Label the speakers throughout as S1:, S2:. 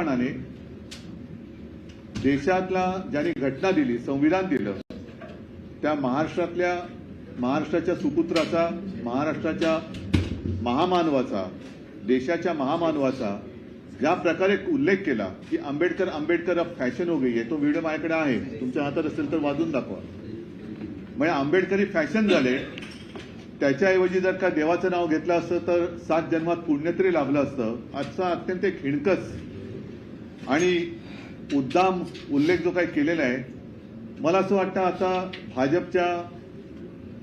S1: उद्दामपणाने देशातला ज्यांनी घटना दिली संविधान दिलं त्या महाराष्ट्रातल्या महाराष्ट्राच्या सुपुत्राचा महाराष्ट्राच्या महामानवाचा देशाच्या महामानवाचा ज्या प्रकारे उल्लेख केला की आंबेडकर आंबेडकर अब फॅशन हो गई आहे तो व्हिडिओ माझ्याकडे आहे तुमच्या हातात असेल तर वाजून दाखवा. म्हणजे आंबेडकरी फॅशन झाले त्याच्याऐवजी जर का देवाचं नाव घेतलं असतं तर सात जन्मात पुण्य तरी लाभलं असतं आजचा अत्यंत एक हिणकस आणि उद्दाम उल्लेख जो काही केलेला आहे मला असं वाटतं आता भाजपच्या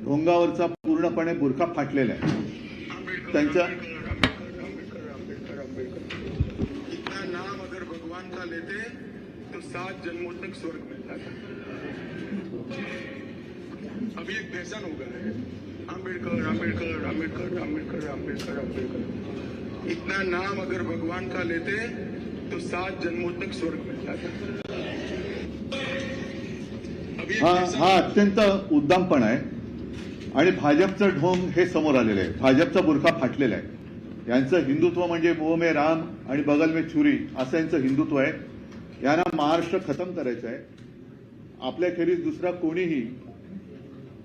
S1: ढोंगावरचा पूर्णपणे बुरखा फाटलेला आहे. त्यांच्या
S2: अम्बेडकर अम्बेडकर अम्बेडकर इतना नाम अगर भगवान का लेते तो सात जन्मों तक स्वर्ग मिलता था अभी एक फैशन हो गया है। अम्बेडकर अम्बेडकर अम्बेडकर अम्बेडकर अम्बेडकर अम्बेडकर इतना नाम अगर भगवान का लेते तो सात जन्मों तक स्वर्ग अभी एक
S1: हा हा अत्यंत उद्दामपण आहे. आणि भाजपचं ढोंग हे समोर आलेलं आहे. भाजपचा बुरखा फाटलेला आहे. यांचं हिंदुत्व म्हणजे मोह में राम आणि बगल में छुरी असं यांचं हिंदुत्व आहे. यांना महाराष्ट्र खतम करायचं आहे. आपल्याखेरीज दुसरा कोणीही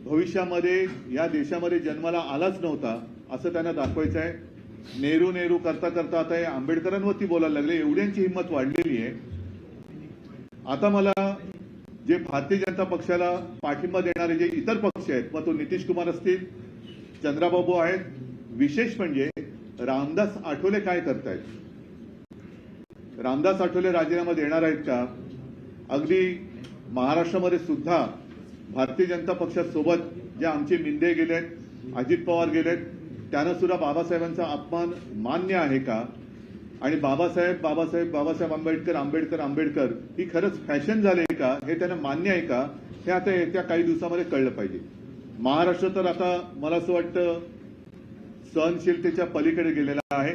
S1: भविष्यामध्ये या देशामध्ये जन्माला आलाच नव्हता असं त्यांना दाखवायचं आहे. नेहरू नेहरू करता करता आता हे आंबेडकरांवरती बोलायला लागले. एवढ्यांची हिंमत वाढलेली आहे. आता मला जे भारतीय जनता पक्षाला पाठिंबा देणारे जे इतर पक्ष आहेत मग तो नितीश कुमार असतील चंद्राबाबू आहेत विशेष म्हणजे रामदास आठवले काय करतायत? रामदास आठवले राजीनामा देणार आहेत का? अगदी महाराष्ट्रामध्ये सुद्धा भारतीय जनता पक्षासोबत जे आमचे मिंदे गेलेत अजित पवार गेलेत त्यांना सुद्धा बाबासाहेबांचा अपमान मान्य आहे का? आणि बाबासाहेब बाबासाहेब बाबासाहेब आंबेडकर आंबेडकर आंबेडकर ही खरंच फॅशन झाले का? हे त्यांना मान्य आहे का? हे आता येत्या काही दिवसामध्ये कळलं पाहिजे. महाराष्ट्र तर आता मला असं वाटतं सहनशीलतेच्या पलीकडे गेलेला आहे.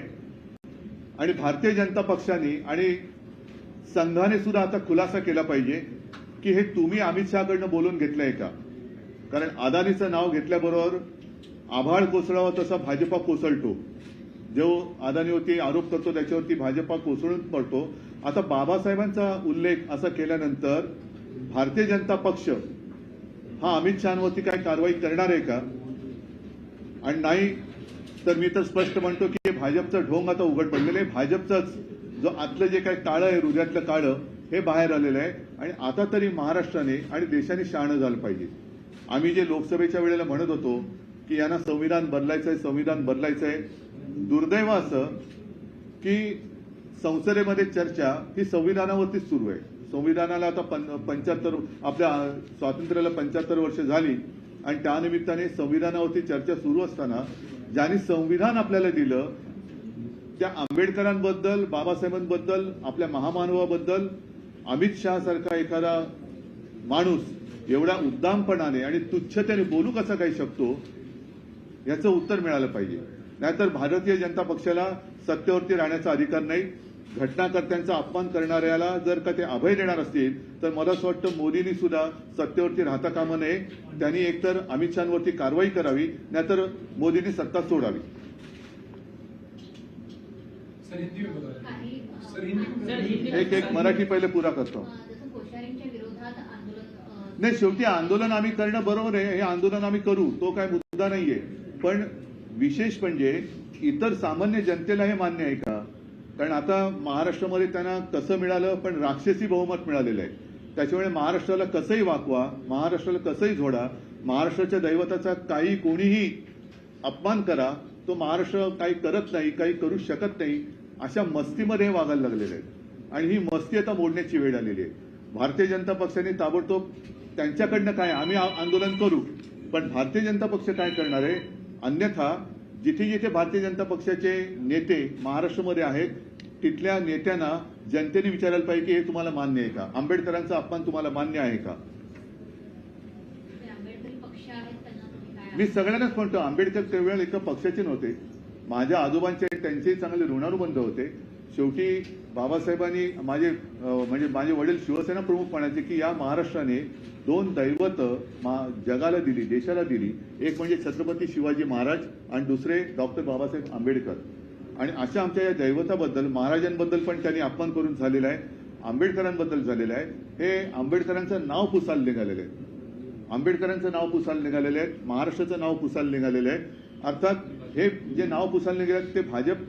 S1: आणि भारतीय जनता पक्षाने आणि संघाने सुद्धा आता खुलासा केला पाहिजे की हे तुम्ही अमित शहाकडनं बोलून घेतलंय का? कारण अदानीचं नाव घेतल्याबरोबर आभाळ कोसळावा तसा भाजपा कोसळतो. जो अदानीवरती आरोप करतो त्याच्यावरती भाजपा कोसळून पडतो. आता बाबासाहेबांचा उल्लेख असा केल्यानंतर भारतीय जनता पक्ष हा अमित शहावरती काय कारवाई करणार आहे का? आणि नाही तर मी तर स्पष्ट म्हणतो की भाजपचा भाजपचं ढोंग आता उघड पडलेलं आहे. भाजपचंच जो आतलं जे काही काळं आहे हृदयातलं काळं हे बाहेर आलेलं आहे. आणि आता तरी महाराष्ट्राने आणि देशाने शहाणं झालं पाहिजे. आम्ही जे लोकसभेच्या वेळेला म्हणत होतो की यांना संविधान बदलायचं आहे संविधान बदलायचं आहे दुर्दैव असं की संसदेमध्ये चर्चा ही संविधानावरतीच सुरू आहे. संविधानाला आता पंच्याहत्तर आपल्या स्वातंत्र्याला पंच्याहत्तर वर्ष झाली आणि त्यानिमित्ताने संविधानावरती चर्चा सुरू असताना ज्यांनी संविधान आपल्याला दिलं त्या आंबेडकरांबद्दल बाबासाहेबांबद्दल आपल्या महामानवाबद्दल अमित शहा सारखा एखादा माणूस एवढ्या उद्दामपणाने आणि तुच्छतेने बोलू कसा काही शकतो याचं उत्तर मिळालं पाहिजे. नाहीतर भारतीय जनता पक्षाला सत्तेवरती राहण्याचा अधिकार नाही. घटनाकर्त्यांचा अपमान करणाऱ्याला जर का ते अभय देणार असतील तर मला असं वाटतं मोदींनी सुद्धा सत्तेवरती राहता कामा नये. त्यांनी एकतर अमित शहावरती कारवाई करावी नाहीतर मोदींनी सत्ता सोडावी. एक एक मराठी पहिले पुरा करतो. नाही शेवटी आंदोलन आम्ही करणं बरोबर आहे हे आंदोलन आम्ही करू तो काय मुद्दा नाहीये. पण विशेष म्हणजे इतर सामान्य जनतेला हे मान्य आहे का? कारण आता महाराष्ट्रामध्ये त्यांना कसं मिळालं पण राक्षसी बहुमत मिळालेलं आहे. त्याच्यामुळे महाराष्ट्राला कसंही वाकवा महाराष्ट्राला कसंही झोडा महाराष्ट्राच्या दैवताचा काही कोणीही अपमान करा तो महाराष्ट्र काही करत नाही काही करू शकत नाही अशा मस्तीमध्ये हे वागायला लागलेले आहेत. आणि ही मस्ती आता मोडण्याची वेळ आलेली आहे. भारतीय जनता पक्षाने ताबडतोब त्यांच्याकडनं काय आम्ही आंदोलन करू पण भारतीय जनता पक्ष काय करणार आहे? अन्यथा जिथे जिथे भारतीय जनता पक्षाचे नेते महाराष्ट्रामध्ये आहेत तिथल्या नेत्यांना जनतेने विचारायला पाहिजे की हे तुम्हाला मान्य आहे का? आंबेडकरांचा अपमान तुम्हाला मान्य आहे का? मी सगळ्यांनाच म्हणतो आंबेडकर केवळ एका पक्षाचे नव्हते. माझ्या आजोबांचे त्यांचेही चांगले ऋणानुबंध होते. शेवटी बाबासाहेबांनी माझे म्हणजे माझे वडील शिवसेना प्रमुख म्हणायचे की या महाराष्ट्राने दोन दैवत जगाला दिली देशाला दिली. एक म्हणजे छत्रपती शिवाजी महाराज आणि दुसरे डॉक्टर बाबासाहेब आंबेडकर. आणि अशा आमच्या या दैवताबद्दल महाराजांबद्दल पण त्यांनी अपमान करून झालेला आहे. आंबेडकरांबद्दल झालेलं आहे. हे आंबेडकरांचं नाव पुसायला निघालेलं आहे आंबेडकरांचं नाव पुसायला निघालेलं आहे महाराष्ट्राचं नाव पुसायला निघालेलं आहे अर्थात हे जे नाव पुसायला निघाले ते भाजप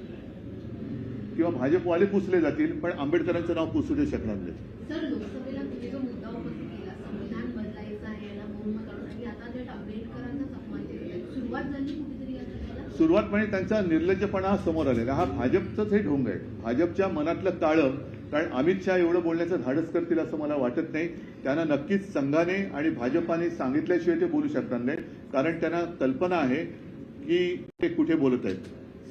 S1: किंवा भाजपवाले पुसले जातील पण आंबेडकरांचं नाव पुसू नाही शकणार नाही.
S3: सुरुवात
S1: म्हणजे त्यांचा निर्लज्जपणा हा समोर आलेला. हा भाजपचंच हे ढोंग आहे. भाजपच्या मनातलं काळं कारण अमित शहा एवढं बोलण्याचं धाडस करतील असं मला वाटत नाही. त्यांना नक्कीच संघाने आणि भाजपाने सांगितल्याशिवाय ते बोलू शकणार नाही कारण त्यांना कल्पना आहे की ते कुठे बोलत आहेत.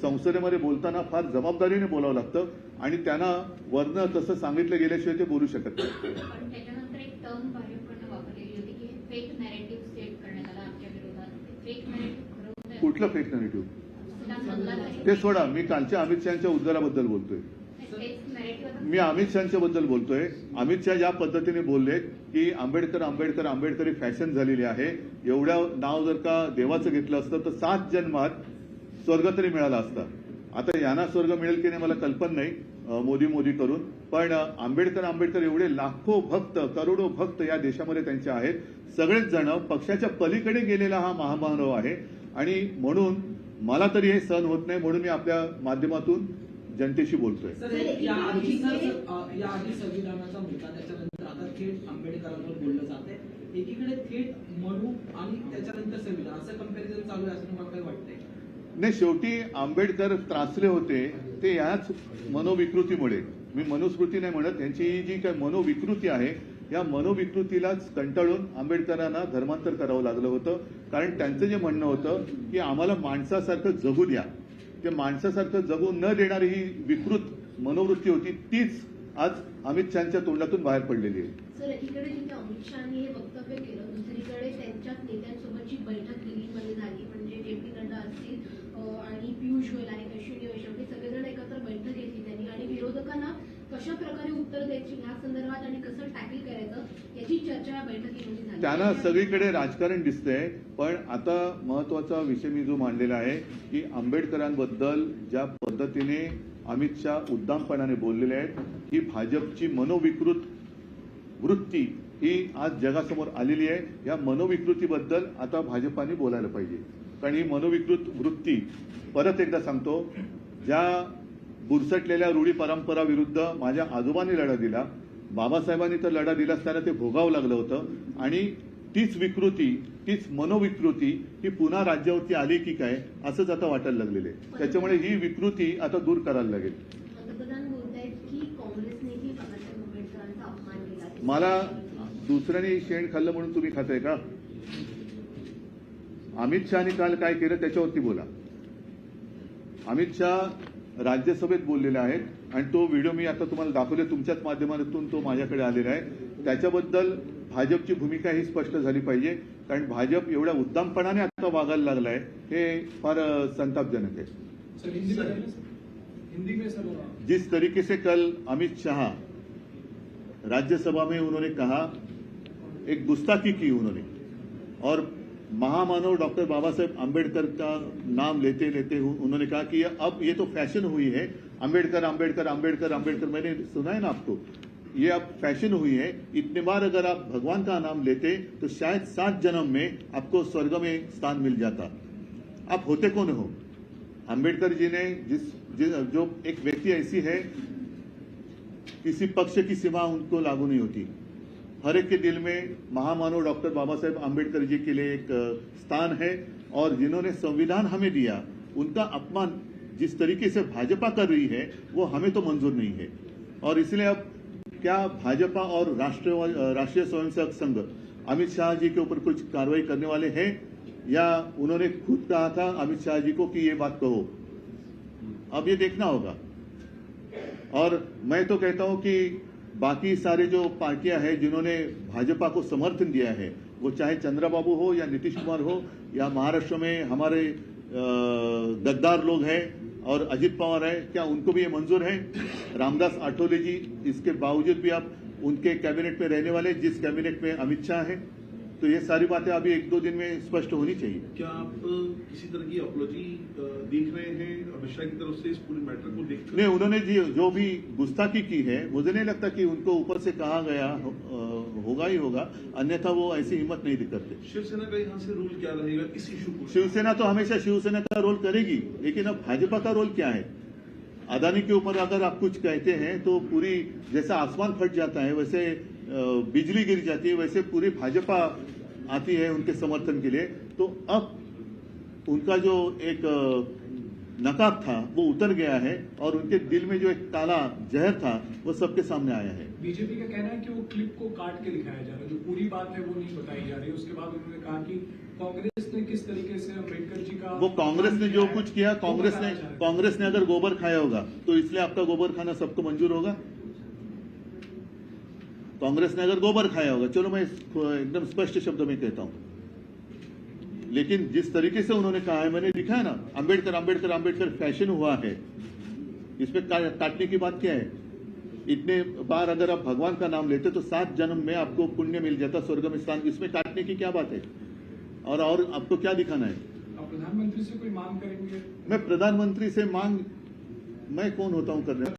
S1: संसदेमध्ये बोलताना फार जबाबदारीने बोलावं लागतं आणि त्यांना वरनं तसं सांगितलं गेल्याशिवाय ते बोलू शकत नाही
S3: पण त्याच्यानंतर एक टर्म भाजपकडनं वापरलेली होती की फेक नॅरेटिव्ह सेट करण्यात आला आमच्या विरोधात फेक नॅरेटिव्ह खरं होतं
S1: कुठलं फेक नॅरेटिव्ह ते सोडा मी कालच्या अमित शहाच्या उद्गाराबद्दल बोलतोय. मी अमित शहाच्या बद्दल बोलतोय. अमित शहा ज्या पद्धतीने बोलले की आंबेडकर आंबेडकर आंबेडकरी फॅशन झालेली आहे एवढ्या नाव जर का देवाचं घेतलं असतं तर सात जन्मात स्वर्ग तरी मिळाला असता. आता यांना स्वर्ग मिळेल की नाही मला कल्पना नाही मोदी मोदी करून पण आंबेडकर आंबेडकर एवढे लाखो भक्त करोडो भक्त या देशामध्ये त्यांचे आहेत. सगळेच जण पक्षाच्या पलीकडे गेलेला हा महामानव आहे. आणि म्हणून मला तरी हे सहन होत नाही म्हणून मी आपल्या माध्यमातून जनतेशी बोलतोय. नाही शेवटी आंबेडकर त्रासले होते ते याच मनोविकृतीमुळे. मी मनुस्मृती नाही म्हणत यांची ही जी काय मनोविकृती आहे या मनोविकृतीलाच कंटाळून आंबेडकरांना धर्मांतर करावं लागलं होतं. कारण त्यांचं जे म्हणणं होतं की आम्हाला माणसासारखं जगू द्या. ते माणसासारखं जगू न देणारी ही विकृत मनोवृत्ती होती तीच आज अमित शहाच्या तोंडातून बाहेर पडलेली आहे.
S4: सर एकीकडे जिथे अमित शहानी हे वक्तव्य केलं दुसरीकडे त्यांच्याच नेत्यांसोबतची बैठक दिल्लीमध्ये झाली म्हणजे जे पी नड्डा असतील आणि पियुष गोयल आहे अश्विनी वैष्णव हे सगळेजण एकत्र बैठक घेतली त्यांनी आणि विरोधकांना कशा प्रकारे उत्तर द्यायची ह्या संदर्भात आणि कसं टॅकल करायचं याची चर्चा या बैठकीमध्ये झाली.
S1: त्यांना सगळीकडे राजकारण दिसतंय पण आता महत्त्वाचा विषय मी जो मांडलेला आहे की आंबेडकरांबद्दल ज्या पद्धतीने अमित शहा उद्दामपणाने बोललेले आहेत ही भाजपची मनोविकृत वृत्ती ही आज जगासमोर आलेली आहे या मनोविकृतीबद्दल आता भाजपाने बोलायला पाहिजे. कारण ही मनोविकृत वृत्ती परत एकदा सांगतो ज्या बुरसटलेल्या रूढी परंपरा विरुद्ध माझ्या आजोबांनी लढा दिला. बाबासाहेबांनी तर लढा दिलाच त्यांना ते भोगावं लागलं होतं. आणि तीच विकृती तीच मनोविकृती ही पुन्हा राज्यावरती आली की काय असंच आता वाटायला लागलेलं आहे. त्याच्यामुळे ही विकृती आता दूर करायला लागेल. मला दुसऱ्याने शेण खाल्लं म्हणून तुम्ही खाताय का? अमित शहानी काल काय केलं त्याच्यावरती बोला. अमित शहा राज्यसभेत बोललेले आहेत आणि तो व्हिडिओ मी आता तुम्हाला दाखवले तुमच्याच माध्यमातून तो माझ्याकडे आलेला आहे. त्याच्याबद्दल भाजपची भूमिका ही स्पष्ट झाली पाहिजे कारण भाजप एवढ्या उद्दामपणाने आता वागायला लागलाय हे फार संतापजनक आहे. जिस तरीके से कल अमित शाह राज्यसभा में उन्होंने कहा एक गुस्ताखी की उन्होंने और महामानव डॉक्टर बाबा साहेब आम्बेडकर का नाम लेते लेते उन्होंने कहा कि अब ये तो फ़ैशन हुई है। आम्बेडकर आम्बेडकर आम्बेडकर आम्बेडकर मैंने सुना है ना आपको? ये अब फ़ैशन हुई है। इतने बार अगर आप भगवान का नाम लेते तो शायद सात जन्म में आपको स्वर्ग में स्थान मिल जाता। आप होते कौन हो? अंबेडकर जी ने जिस, जिस जो एक व्यक्ति ऐसी है किसी पक्ष की सीमा उनको लागू नहीं होती। हर एक के दिल में महामानव डॉक्टर बाबा साहेब आम्बेडकर जी के लिए एक स्थान है और जिन्होंने संविधान हमें दिया, उनका अपमान जिस तरीके से भाजपा कर रही है, वो हमें तो मंजूर नहीं है। और इसलिए अब क्या भाजपा और राष्ट्रीय राष्ट्रीय स्वयंसेवक संघ अमित शाह जी के ऊपर कुछ कार्रवाई करने वाले हैं, या उन्होंने खुद कहा था अमित शाह जी को कि ये बात कहो? अब ये देखना होगा। और मैं तो कहता हूँ कि बाकी सारे जो पार्टियाँ हैं, जिन्होंने भाजपा को समर्थन दिया है, वो चाहे चंद्राबाबू हो या नीतीश कुमार हो, या महाराष्ट्र में हमारे गद्दार लोग हैं और अजित पवार है, क्या उनको भी ये मंजूर है? रामदास आठोले जी, इसके बावजूद भी आप उनके कैबिनेट में रहने वाले, जिस कैबिनेट में अमित शाह है तो ये सारी बातें अभी एक दो दिन में स्पष्ट होनी चाहिए।
S5: क्या आप किसी तरह की अपॉलॉजी देख रहे हैं? अमित शाह की तरफ़ से इस पूरे मैटर को देखकर
S1: नहीं उन्होंने जी जो भी गुस्ताखी की है मुझे नहीं लगता कि उनको ऊपर से कहा गया होगा ही होगा अन्यथा वो ऐसी हिम्मत नहीं करते।
S5: शिवसेना का यहाँ से रोल क्या रहेगा? इस इशू को?
S1: शिवसेना तो हमेशा शिवसेना का रोल करेगी लेकिन अब भाजपा का रोल क्या है? अदानी के ऊपर अगर आप कुछ कहते हैं तो पूरी जैसा आसमान फट जाता है वैसे बिजली गिर जाती है वैसे पूरी भाजपा आती है उनके समर्थन के लिए। तो अब उनका जो एक नकाब था वो उतर गया है और उनके दिल में जो एक काला जहर था वो सबके सामने आया है।
S6: बीजेपी का कहना है कि वो क्लिप को काट के दिखाया जा रहा है। जो पूरी बात है वो नहीं बताई जा रही। उसके बाद उन्होंने कहा कि कांग्रेस ने किस तरीके से अंबेडकर जी का
S1: वो कांग्रेस ने जो कुछ किया कांग्रेस ने। कांग्रेस ने अगर गोबर खाया होगा तो इसलिए आपका गोबर खाना सबको मंजूर होगा? कांग्रेस ने अगर गोबर खाया होगा चलो मैं एकदम स्पष्ट शब्दों में कहता हूँ। लेकिन जिस तरीके से उन्होंने कहा है मैंने लिखा है ना अंबेडकर अंबेडकर अंबेडकर फ़ैशन हुआ है। इसमें काटने की बात क्या है? इतने बार अगर आप भगवान का नाम लेते तो सात जन्म में आपको पुण्य मिल जाता स्वर्ग में स्थान। इसमें काटने की क्या बात है? और और आपको क्या दिखाना है?
S6: प्रधानमंत्री से कोई मांग करेंगे?
S1: मैं प्रधानमंत्री से मांग मैं कौन होता हूँ करने